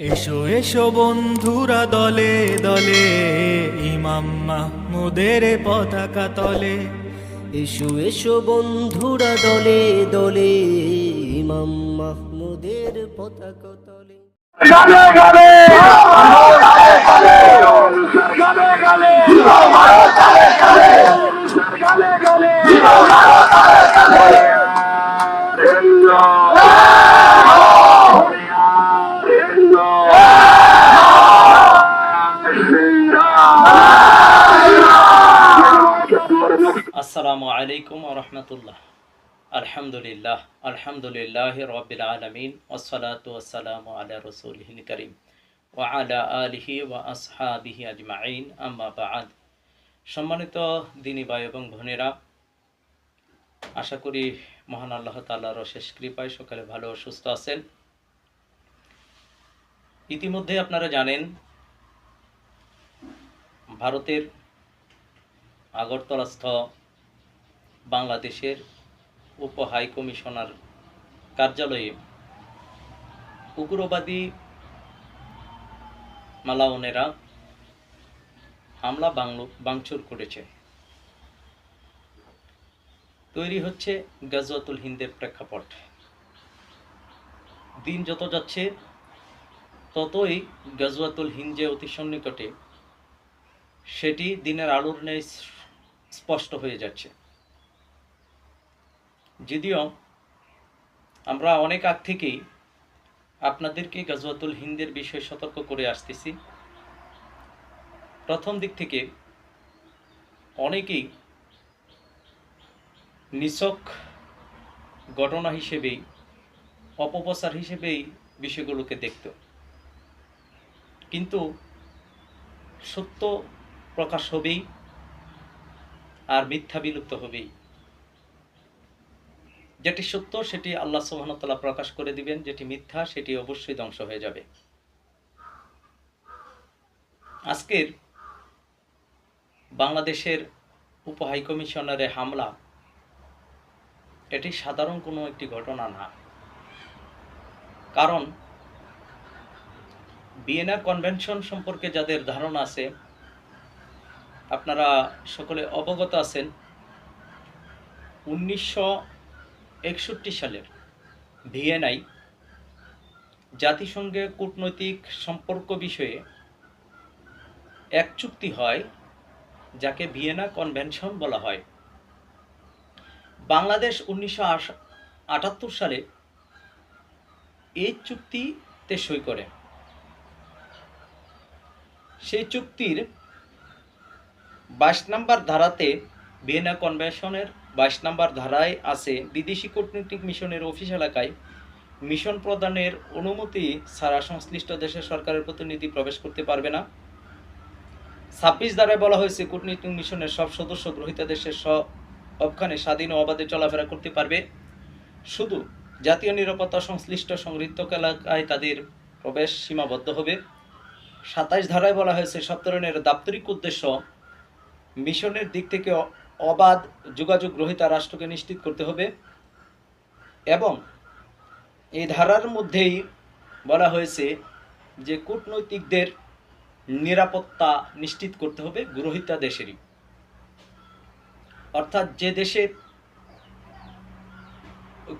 এসো এসো বন্ধুরা দলে দলে ইমাম মাহমুদের পতাকা তলে। এসো এসো বন্ধুরা দলে দলে ইমাম মাহমুদের পতাকা তলে। গানে গানে গানে গানে গানে গানে গানে আসসালামু আলাইকুম রহমতুল্লাহ। আলহামদুলিল্লাহ আলহামদুলিল্লাহ রবিল আলমিন করিম আলা আলিহি ও আসহাবিহি আজমাইন সম্মানিত দিনী ভাই এবং বোনেরা, আশা করি মহান আল্লাহ তাল্লাহর শেষ কৃপায় সকালে ভালো সুস্থ আছেন। ইতিমধ্যে আপনারা জানেন ভারতের আগরতলাস্থ বাংলাদেশের উপ হাই কমিশনার কার্যালয়ে উগ্রবাদী মালাউনেরা হামলা বাংলো, বাংচুর করেছে। তৈরি হচ্ছে গাজওয়াতুল হিন্দের প্রেক্ষাপট। দিন যত যাচ্ছে, ততই গাজওয়াতুল হিন্দ যে অতি সন্নিকটে সেটি দিনের আলোর ন্যায় স্পষ্ট হয়ে যাচ্ছে। যদিও আমরা অনেক আগ থেকেই আপনাদেরকে গাজওয়াতুল হিন্দের বিষয়ে সতর্ক করে আসতেছি। প্রথম দিক থেকে অনেকেই নিছক ঘটনা হিসেবেই, অপপ্রচার হিসেবেই বিষয়গুলোকে দেখত। কিন্তু সত্য প্রকাশ হবেই আর মিথ্যা বিলুপ্ত হবেই। যেটি সত্য, সেটি আল্লাহ সুবাহতাল্লাহ প্রকাশ করে দিবেন। যেটি মিথ্যা, সেটি অবশ্যই ধ্বংস হয়ে যাবে। আজকের বাংলাদেশের উপ হাইকমিশনারে হামলা, এটি সাধারণ কোনো একটি ঘটনা না। কারণ বিয়েনা কনভেনশন সম্পর্কে যাদের ধারণা আছে আপনারা সকলে অবগত আছেন, উনিশশো একষট্টি সালের ভিএনআই জাতিসংঘে কূটনৈতিক সম্পর্ক বিষয়ে এক চুক্তি হয়, যাকে ভিয়েনা কনভেনশন বলা হয়। বাংলাদেশ উনিশশো আটাত্তর সালে এই চুক্তিতে সই করে। সেই চুক্তির বাইশ নম্বর ধারাতে ভিয়েনা কনভেনশনের বাইশ নম্বর ধারায় আছে বিদেশি কূটনৈতিক মিশনের অফিস এলাকায় মিশন প্রদানের অনুমতি ছাড়া সংশ্লিষ্ট দেশের সরকারের প্রতিনিধি প্রবেশ করতে পারবে না। ছাব্বিশ ধারায় বলা হয়েছে, কূটনৈতিক মিশনের সব সদস্য গ্রহীতা দেশের সবখানে স্বাধীন ও অবাধে চলাফেরা করতে পারবে। শুধু জাতীয় নিরাপত্তা সংশ্লিষ্ট সংরক্ষিত এলাকায় তাদের প্রবেশ সীমাবদ্ধ হবে। সাতাইশ ধারায় বলা হয়েছে সব ধরনের দাপ্তরিক উদ্দেশ্য মিশনের দিক থেকে অবাধ যোগাযোগ গ্রহীতা রাষ্ট্রকে নিশ্চিত করতে হবে এবং এই ধারার মধ্যেই বলা হয়েছে যে কূটনৈতিকদের নিরাপত্তা নিশ্চিত করতে হবে গ্রহীতা দেশেরই। অর্থাৎ যে দেশে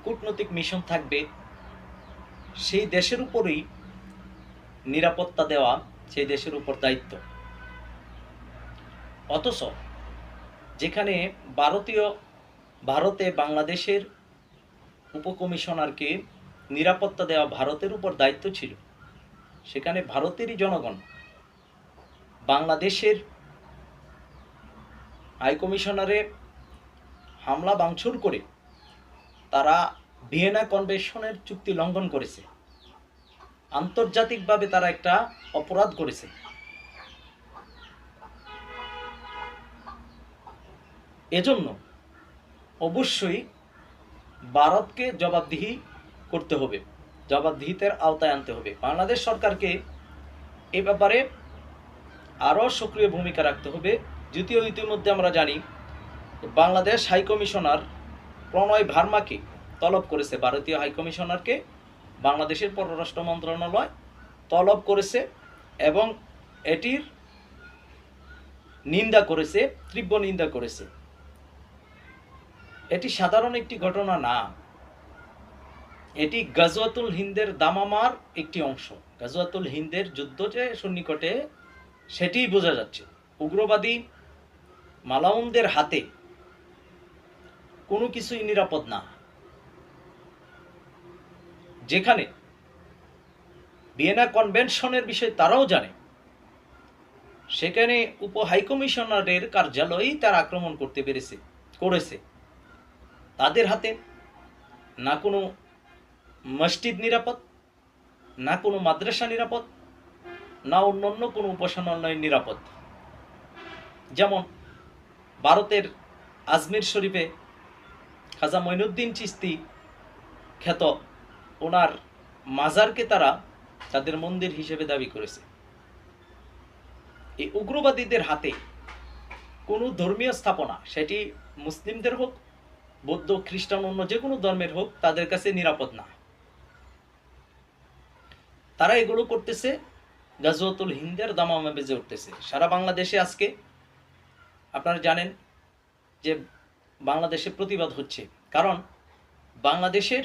কূটনৈতিক মিশন থাকবে, সেই দেশের উপরেই নিরাপত্তা দেওয়া, সেই দেশের উপর দায়িত্ব। অথচ যেখানে ভারতীয়, ভারতে বাংলাদেশের উপকমিশনারকে নিরাপত্তা দেওয়া ভারতের উপর দায়িত্ব ছিল, সেখানে ভারতেরই জনগণ বাংলাদেশের হাইকমিশনারে হামলা ভাঙচুর করে তারা ভিয়েনা কনভেনশনের চুক্তি লঙ্ঘন করেছে। আন্তর্জাতিকভাবে তারা একটা অপরাধ করেছে। এজন্য অবশ্যই ভারতকে জবাবদিহি করতে হবে, জবাবদিহিতের আওতায় আনতে হবে। বাংলাদেশ সরকারকে এ ব্যাপারে আরও সক্রিয় ভূমিকা রাখতে হবে। যদিও ইতিমধ্যে আমরা জানি, বাংলাদেশ হাইকমিশনার প্রণয় ভার্মাকে তলব করেছে। ভারতীয় হাইকমিশনারকে বাংলাদেশের পররাষ্ট্র মন্ত্রণালয় তলব করেছে এবং এটির নিন্দা করেছে, তীব্র নিন্দা করেছে। এটি সাধারণ একটি ঘটনা না। এটি গাজওয়াতুল হিন্দের দামামার একটি অংশ। গাজওয়াতুল হিন্দের যুদ্ধ যে সন্নিকটে, সেটিই বোঝা যাচ্ছে। উগ্রবাদী মালাউনদের হাতে কোনো কিছুই নিরাপদ না। যেখানে ভিয়েনা কনভেনশনের বিষয়ে তারাও জানে, সেখানে উপ হাইকমিশনারের কার্যালয়েই তারা আক্রমণ করতে পেরেছে, করেছে। তাদের হাতে না কোনো মসজিদ নিরাপদ, না কোনো মাদ্রাসা নিরাপদ, না অন্যান্য কোনো উপাসনালয় নিরাপদ। যেমন ভারতের আজমির শরীফে খাজা মঈনুদ্দিন চিস্তি খ্যাত ওনার মাজারকে তারা তাদের মন্দির হিসেবে দাবি করেছে। এই উগ্রবাদীদের হাতে কোনো ধর্মীয় স্থাপনা, সেটি মুসলিমদের হোক বৌদ্ধ, খ্রিস্টান, অন্য যে কোনো ধর্মের হোক, তাদের কাছে নিরাপদ না। তারা এগুলো করতেছে, গাজওয়াতুল হিন্দের দামামে বেজে উঠতেছে। সারা বাংলাদেশে আজকে আপনারা জানেন যে বাংলাদেশে প্রতিবাদ হচ্ছে। কারণ বাংলাদেশের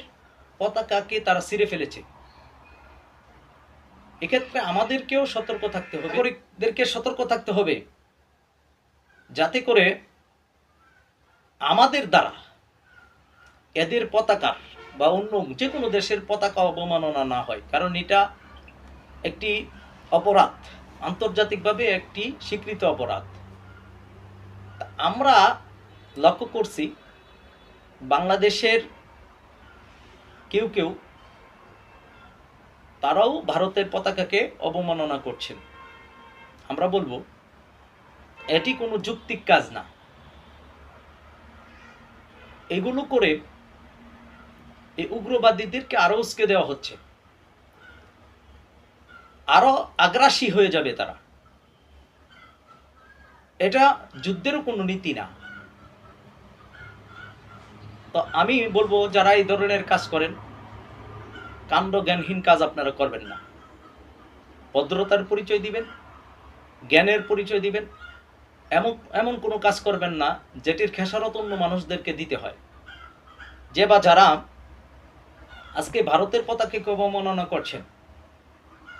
পতাকাকে তারা ছিঁড়ে ফেলেছে। এক্ষেত্রে আমাদেরকেও সতর্ক থাকতে হবে। নাগরিকদেরকে সতর্ক থাকতে হবে। যাতে করে আমাদের দ্বারা এদের পতাকা বা অন্য যে কোনো দেশের পতাকা অবমাননা না হয়। কারণ এটা একটি অপরাধ, আন্তর্জাতিকভাবে একটি স্বীকৃত অপরাধ। আমরা লক্ষ্য করছি, বাংলাদেশের কেউ কেউ তারাও ভারতের পতাকাকে অবমাননা করছেন। আমরা বলব, এটি কোনো যুক্তিক কাজ না। এগুলো করে এই উগ্রবাদীদেরকে আরও উস্কে দেওয়া হচ্ছে। আরও আগ্রাসী হয়ে যাবে তারা। এটা যুদ্ধেরও কোনো নীতি না। তো আমি বলব, যারা এই ধরনের কাজ করেন, কাণ্ড জ্ঞানহীন কাজ আপনারা করবেন না। ভদ্রতার পরিচয় দিবেন, জ্ঞানের পরিচয় দিবেন, এমন এমন কোনো কাজ করবেন না, যেটির খেসারত অন্য মানুষদেরকে দিতে হয়। যে বা যারা আজকে ভারতের পতাকাকে অবমাননা করছেন?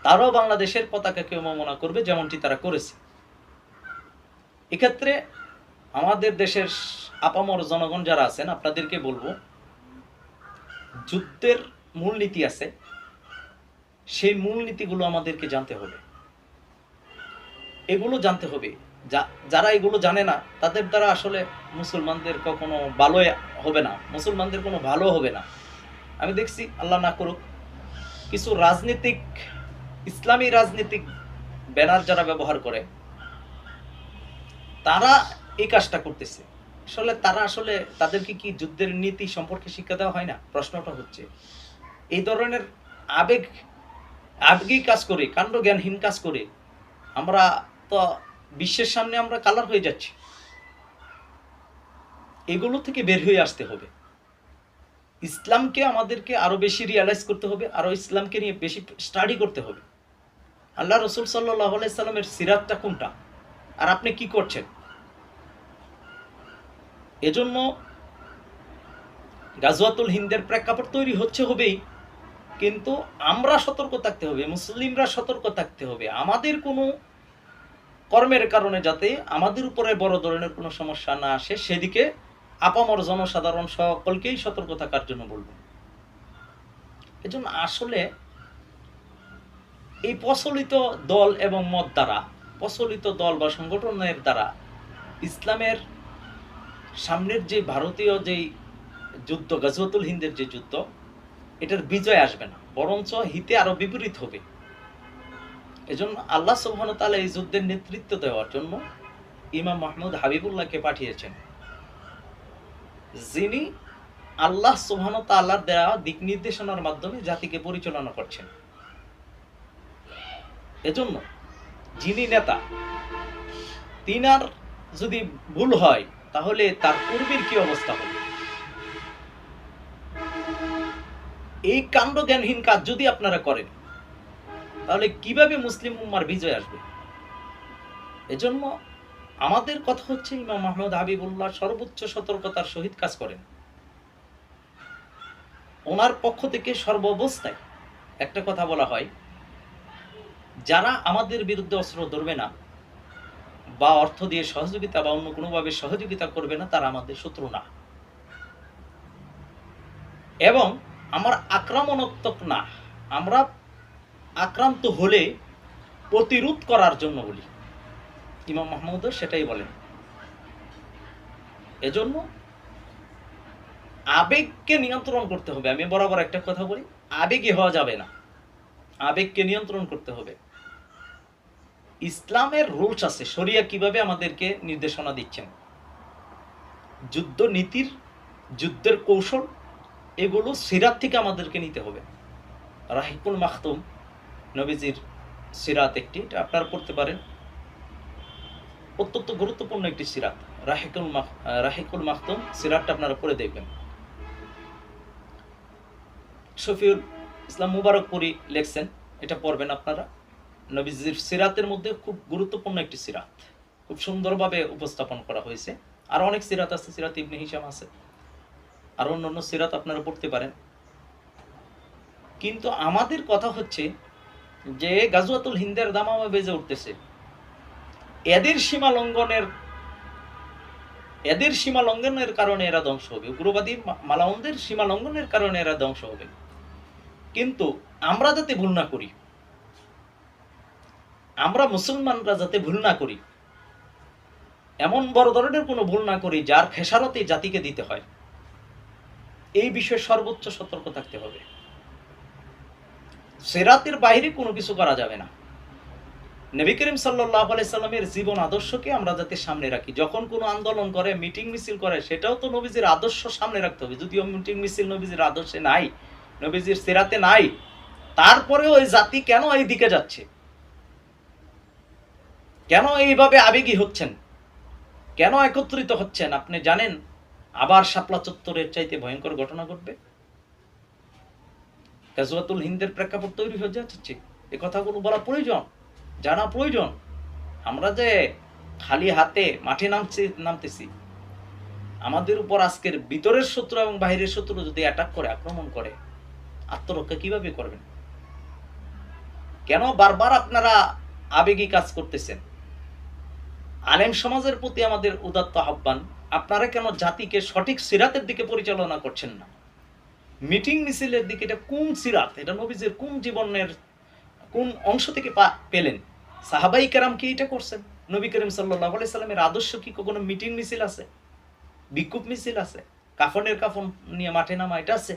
তারাও বাংলাদেশের পতাকাকে অবমাননা করবে যেমনটি তারা করেছে। এক্ষেত্রে আমাদের দেশের আপামর জনগণ যারা আছেন, আপনাদেরকে বলব, যুদ্ধের মূলনীতি আছে। সেই মূলনীতিগুলো আমাদেরকে জানতে হবে। এগুলো জানতে হবে। যারা এগুলো জানে না, তাদের দ্বারা আসলে মুসলমানদের কখনো ভালো হবে না। মুসলমানদের কোনো ভালো হবে না। আমি দেখছি, আল্লাহ না করুক, কিছু রাজনীতিক, ইসলামী রাজনীতিক ব্যানার যারা ব্যবহার করে, তারা এই কাজটা করতেছে। আসলে তারা আসলে তাদেরকে কি যুদ্ধের নীতি সম্পর্কে শিক্ষা দেওয়া হয় না? প্রশ্নটা হচ্ছে, এই ধরনের আবেগ আবেগেই কাজ করে কাণ্ড জ্ঞানহীন কাজ করে, আমরা তো বিশ্বের সামনে আমরা কালার হয়ে যাচ্ছি। এগুলো থেকে বের হয়ে আসতে হবে। ইসলামকে আমাদেরকে আরও বেশি রিয়ালাইজ করতে হবে, আরও ইসলামকে নিয়ে বেশি স্টাডি করতে হবে। আল্লাহ রসুল সাল্লামের সিরাতটা কোনটা? আর আপনি কি করছেন? এজন্য গাজওয়াতুল হিন্দের প্রেক্ষাপট তৈরি হচ্ছে হবেই, কিন্তু আমরা সতর্ক থাকতে হবে, মুসলিমরা সতর্ক থাকতে হবে। আমাদের কোনো কর্মের কারণে যাতে আমাদের উপরে বড় ধরনের কোনো সমস্যা না আসে, সেদিকে আপামর জনসাধারণ সকলকেই সতর্ক থাকার জন্য বলব। এজন্য আসলে এই প্রচলিত দল এবং মত দ্বারা, প্রচলিত দল বা সংগঠনের দ্বারা ইসলামের সামনের যে ভারতীয় যেই যুদ্ধ, গাজওয়াতুল হিন্দের যে যুদ্ধ, এটার বিজয় আসবে না, বরঞ্চ হিতে আরও বিপরীত হবে। এজন্য আল্লাহ সুবহান তাআলা এই যুদ্ধের নেতৃত্ব দেওয়ার জন্য ইমাম মাহমুদ হাবিবুল্লাহকে পাঠিয়েছেন। যিনি আল্লাহ সুবহান তাআলার দেওয়া দিক নির্দেশনার মাধ্যমে জাতিকে পরিচালনা করছেন। এজন্য যিনি নেতা, তিনার যদি ভুল হয়, তাহলে তার পূর্বের কি অবস্থা হবে? এই কাণ্ড জ্ঞানহীন কাজ যদি আপনারা করেন, তাহলে কীভাবে মুসলিম উম্মার বিজয় আসবে? এজন্য আমাদের কথা হচ্ছে ইমাম মাহমুদ হাবিবুল্লাহ সর্বোচ্চ সতর্কতার সহিত কাজ করেন। ওনার পক্ষ থেকে সর্বাবস্থায় একটা কথা বলা হয়, যারা আমাদের বিরুদ্ধে অস্ত্র ধরবে না বা অর্থ দিয়ে সহযোগিতা বা অন্য কোনোভাবে সহযোগিতা করবে না, তারা আমাদের শত্রু না। এবং আমার আক্রমণাত্মক না, আমরা আক্রান্ত হলে প্রতিরোধ করার জন্য বলি। ইমাম মাহমুদ সেটাই বলেন। এজন্য আবেগকে নিয়ন্ত্রণ করতে হবে। আমি বরাবর একটা কথা বলি, আবেগে হওয়া যাবে না। আবেগকে নিয়ন্ত্রণ করতে হবে। ইসলামের রুলস আছে, শরিয়া কীভাবে আমাদেরকে নির্দেশনা দিচ্ছেন? যুদ্ধ নীতির, যুদ্ধের কৌশল, এগুলো সিরাত থেকে আমাদেরকে নিতে হবে। রাহিকুল মাহতুম নবীজির সিরাত একটি আপনারা পড়তে পারেন। অত্যন্ত গুরুত্বপূর্ণ একটি সিরাত। রাহিকুল মাখ রাহিকুল মাখতুম সিরাতটা আপনারা পড়ে দেখবেন। শফিউল ইসলাম মুবারকপুরি লেখছেন, এটা পড়বেন আপনারা। নবীজির সিরাতের মধ্যে খুব গুরুত্বপূর্ণ একটি সিরাত। খুব সুন্দরভাবে উপস্থাপন করা হয়েছে। আর অনেক সিরাত আছে, সিরাত ইবনে হিসাম আছে। আর অন্য অন্য সিরাত আপনারা পড়তে পারেন। কিন্তু আমাদের কথা হচ্ছে যে গাজুয়াতুল হিন্দের দামামা বেজে উঠতেছে। এদের সীমা লঙ্ঘনের, এদের সীমা লঙ্ঘনের কারণে এরা ধ্বংস হবে। উগ্রবাদী মালাউনদের সীমা লঙ্ঘনের কারণে এরা ধ্বংস হবে। কিন্তু আমরা যাতে ভুল না করি, আমরা মুসলমানরা যাতে ভুল না করি, এমন বড় ধরনের কোনো ভুল না করি যার খেসারতে জাতিকে দিতে হয়, এই বিষয়ে সর্বোচ্চ সতর্ক থাকতে হবে। সেরাতের বাইরে কোনো কিছু করা যাবে না। নবী করিম সাল্লাহ সাল্লামের জীবন আদর্শকে আমরা যাতে সামনে রাখি। যখন কোনো আন্দোলন করে, মিটিং মিছিল করে, সেটাও তো নবীজির আদর্শ সামনে রাখতে হবে। যদিও মিটিং মিছিল নবীজির আদর্শে নাই, নবীজির সেরাতে নাই, তারপরেও ওই জাতি কেন এই দিকে যাচ্ছে? কেন এইভাবে আবেগী হচ্ছেন? কেন একত্রিত হচ্ছেন? আপনি জানেন, আবার শাপলা চত্বরের চাইতে ভয়ঙ্কর ঘটনা ঘটবে। গাজওয়াতুল হিন্দের প্রেক্ষাপট তৈরি হয়ে যাচ্ছে। এ কথাগুলো বলা প্রয়োজন। জানা প্রয়োজন। আমরা যে খালি হাতে মাঠে নামছি, নামতেছি। আমাদের উপর আজকের ভিতরের শত্রু এবং বাইরের শত্রু যদি অ্যাটাক করে, আক্রমণ করে, আত্মরক্ষা কীভাবে করবেন? কেন বারবার আপনারা আবেগী কাজ করতেছেন? আলেম সমাজের প্রতি আমাদের উদাত্ত আহ্বান, আপনারা কেন জাতিকে সঠিক সিরাতের দিকে পরিচালনা করছেন না? মিটিং মিছিলের দিকে এটা কোন সিরাত? এটা নবীজের কোন জীবনের কোন অংশ থেকে পেলেন? সাহাবাই কেরাম কি এটা করছেন? নবী করিম সাল্লাহ সাল্লামের আদর্শ কি কোনো মিটিং মিছিল আছে? বিক্ষোভ মিছিল আছে? কাফনের কাফন নিয়ে মাঠে নামা এটা আছে?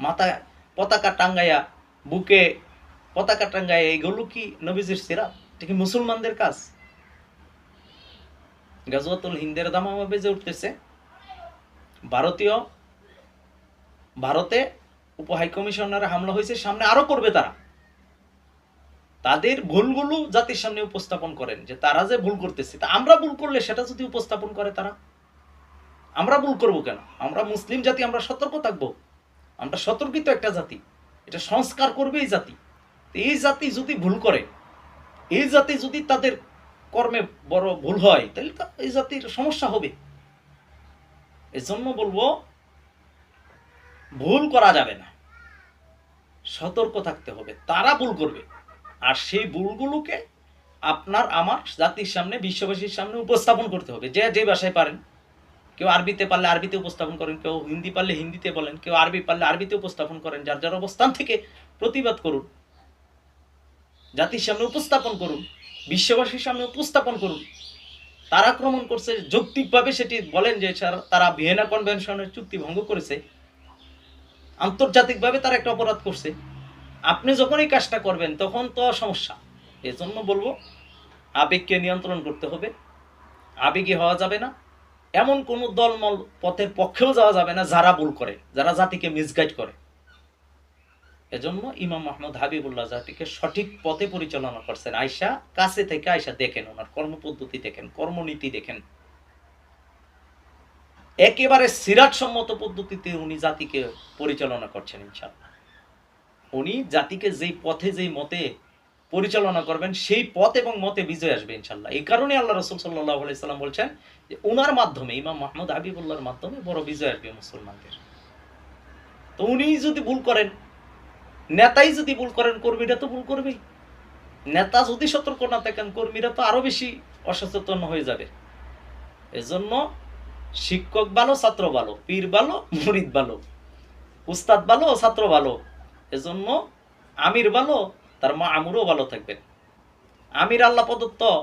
মাথায় পতাকা টাঙ্গাইয়া, বুকে পতাকা টাঙ্গাইয়া এইগুলো কি নবীজির সিরাত? এটা কি মুসলমানদের কাজ? গাজওয়াতুল হিন্দের দামামা বেজে উঠতেছে। ভারতীয়, ভারতে উপ হাই কমিশনারে হামলা হয়েছে, সামনে আরও করবে তারা। তাদের ভুলগুলো জাতির সামনে উপস্থাপন করেন, যে তারা যে ভুল করতেছে, তা আমরা ভুল করলে সেটা যদি উপস্থাপন করে তারা? আমরা ভুল করব কেন? আমরা মুসলিম জাতি, আমরা সতর্ক থাকব? আমরা সতর্কিত একটা জাতি। এটা সংস্কার করবে এই জাতি। এই জাতি যদি ভুল করে, এই জাতি যদি তাদের কর্মে বড় ভুল হয়, তাহলে তো এই জাতির সমস্যা হবে। এজন্য বলব, ভুল করা যাবে না। সতর্ক থাকতে হবে। তারা ভুল করবে। আর সেই ভুলগুলোকে আপনার, আমার জাতির সামনে, বিশ্ববাসীর সামনে উপস্থাপন করতে হবে। যে যে ভাষায় পারেন। কেউ আরবিতে পারলে আরবিতে উপস্থাপন করেন, কেউ হিন্দি পারলে হিন্দিতে বলেন, কেউ আরবি পারলে আরবিতে উপস্থাপন করেন, যার যার অবস্থান থেকে প্রতিবাদ করুন। জাতির সামনে উপস্থাপন করুন, বিশ্ববাসীর সামনে উপস্থাপন করুন। তারা আক্রমণ করছে, যৌক্তিকভাবে সেটি বলেন যে তারা ভিয়েনা কনভেনশনের চুক্তি ভঙ্গ করেছে। আন্তর্জাতিকভাবে তারা একটা অপরাধ করছে। আপনি যখন এই কাজটা করবেন, তখন তো সমস্যা। এজন্য বলব, আবেগকে নিয়ন্ত্রণ করতে হবে। আবেগী হওয়া যাবে না। এমন কোন দলমল পথের পক্ষেও যাওয়া যাবে না যারা ভুল করে, যারা জাতিকে মিসগাইড করে। এজন্য ইমাম মাহমুদ হাবিবুল্লাহ জাতিকে সঠিক পথে পরিচালনা করছেন। আয়সা কাছে থেকে আয়সা দেখেন, ওনার কর্মপদ্ধতি দেখেন, কর্মনীতি দেখেন। একেবারে সিরাট সম্মত পদ্ধতিতে উনি জাতিকে পরিচালনা করছেন ইনশাল্লাহ উনি জাতিকে যেই পথে, যেই মতে পরিচালনা করবেন, সেই পথ এবং মতে বিজয় আসবে ইনশাল্লাহ এই কারণে আল্লাহ রসুল সাল্লাহ সাল্লাম বলছেন যে ওনার মাধ্যমে, ইমাম মাহমুদ হাবিবুল্লাহর মাধ্যমে বড় বিজয় আসবে মুসলমানদের। তো উনি যদি ভুল করেন, নেতাই যদি ভুল করেন, কর্মীরা তো ভুল করবেই। নেতা যদি সতর্ক না থাকেন, কর্মীরা তো আরও বেশি অসচেতন হয়ে যাবে। এজন্য শিক্ষক ভালো, ছাত্র ভালো, পীর ভালো, মুরিদ ভালো, উস্তাদ ভালো, ছাত্র ভালো এজন্য আমির ভালো, তার মা আমুরও ভালো থাকবেন আমির আল্লাহ প্রদত্ত,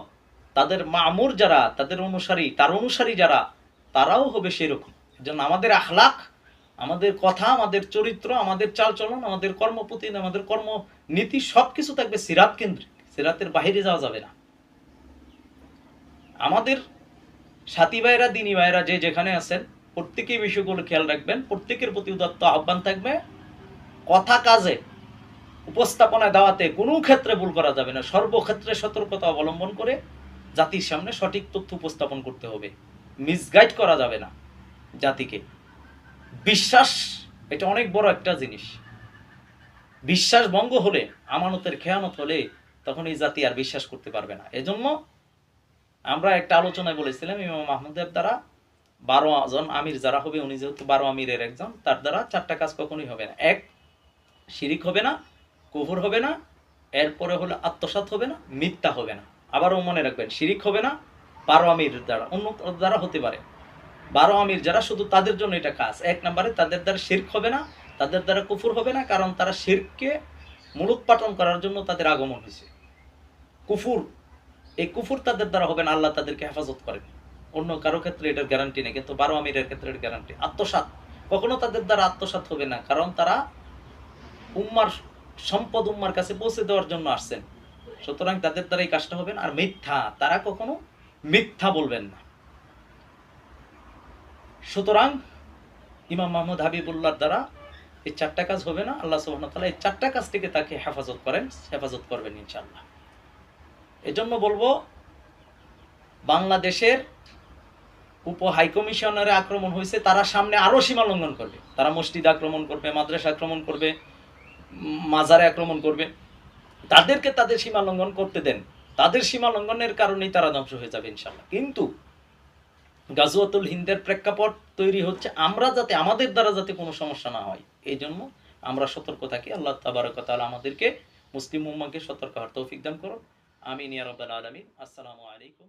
তাদের মামুর যারা, তাদের অনুসারী, তার অনুসারী যারা, তারাও হবে সেরকম। এজন্য আমাদের আখলাখ, আমাদের কথা, আমাদের চরিত্র, আমাদের চালচলন, আমাদের কর্মপতি আমাদের কর্ম নীতি সবকিছু থাকবে সিরাত কেন্দ্রিক। সিরাতের বাইরে যাওয়া যাবে না। আমাদের সাথী ভাইরা দিনী ভাইরা যে যেখানে আছেন, প্রত্যেকেই বিষয়গুলো খেয়াল রাখবেন, প্রত্যেকের প্রতি উদাত্ত আহ্বান থাকবে কথা কাজে উপস্থাপনায় দেওয়াতে কোনো ক্ষেত্রে ভুল করা যাবে না। সর্বক্ষেত্রে সতর্কতা অবলম্বন করে জাতির সামনে সঠিক তথ্য উপস্থাপন করতে হবে। মিসগাইড করা যাবে না জাতিকে। বিশ্বাস, এটা অনেক বড় একটা জিনিস। বিশ্বাস ভঙ্গ হলে, আমানতের খেয়ানত হলে তখন এই জাতি আর বিশ্বাস করতে পারবে না। এজন্য আমরা একটা আলোচনায় বলেছিলাম, ইমাম মাহমুদের দ্বারা বারো জন আমির যারা হবে, উনি যেহেতু বারো আমিরের একজন, তার দ্বারা চারটা কাজ কখনোই হবে না। এক শিরিক হবে না, কুফুর হবে না, এরপরে হলো আত্মসাৎ হবে না, মিথ্যা হবে না। আবারও মনে রাখবেন, শিরিক হবে না, বারো আমির দ্বারা অন্য দ্বারা হতে পারে। বারো আমির যারা শুধু তাদের জন্য এটা কাজ, এক নম্বরে তাদের দ্বারা শির্ক হবে না, তাদের দ্বারা কুফুর হবে না, কারণ তারা শিরকে মূলোৎপাটন করার জন্য তাদের আগমন হয়েছে। কুফুর, এই কুফুর তাদের দ্বারা হবে না, আল্লাহ তাদেরকে হেফাজত করেন। অন্য কারও ক্ষেত্রে এটার গ্যারান্টি নেই, কিন্তু বারো আমিরের ক্ষেত্রে এর গ্যারান্টি আত্মসাৎ, কখনো তাদের দ্বারা আত্মসাৎ হবে না, কারণ তারা উম্মার সম্পদ উম্মার কাছে পৌঁছে দেওয়ার জন্য আসছেন। সুতরাং তাদের দ্বারা এই কাজটা হবেন আর মিথ্যা, তারা কখনো মিথ্যা বলবেন না। সুতরাং ইমাম মাহমুদ হাবিবুল্লাহর দ্বারা এই চারটা কাজ হবে না। আল্লাহ ওয়া এই চারটা কাজ থেকে তাকে হেফাজত করেন, হেফাজত করবেন ইনশাআল্লাহ। এজন্য বলব, বাংলাদেশের উপ হাইকমিশনারে আক্রমণ হয়েছে, তারা সামনে আরও সীমা লঙ্ঘন করবে। তারা মসজিদ আক্রমণ করবে মাদ্রাসা আক্রমণ করবে। মাজারে আক্রমণ করবে, তাদেরকে তাদের সীমা লঙ্ঘন করতে দেন, তাদের সীমা লঙ্ঘনের কারণেই তারা ধ্বংস হয়ে যাবে ইনশাল্লাহ কিন্তু গাজওয়াতুল হিন্দের প্রেক্ষাপট তৈরি হচ্ছে, আমরা যাতে আমাদের দ্বারা যাতে কোনো সমস্যা না হয় এই জন্য আমরা সতর্ক থাকি। আল্লাহ তাবারক ওয়া আমাদেরকে মুসলিম উম্মাকে সতর্ক হওয়ার তৌফিক দান করুন। আমিন ইয়া রাব্বাল আলামিন। আসসালামু আলাইকুম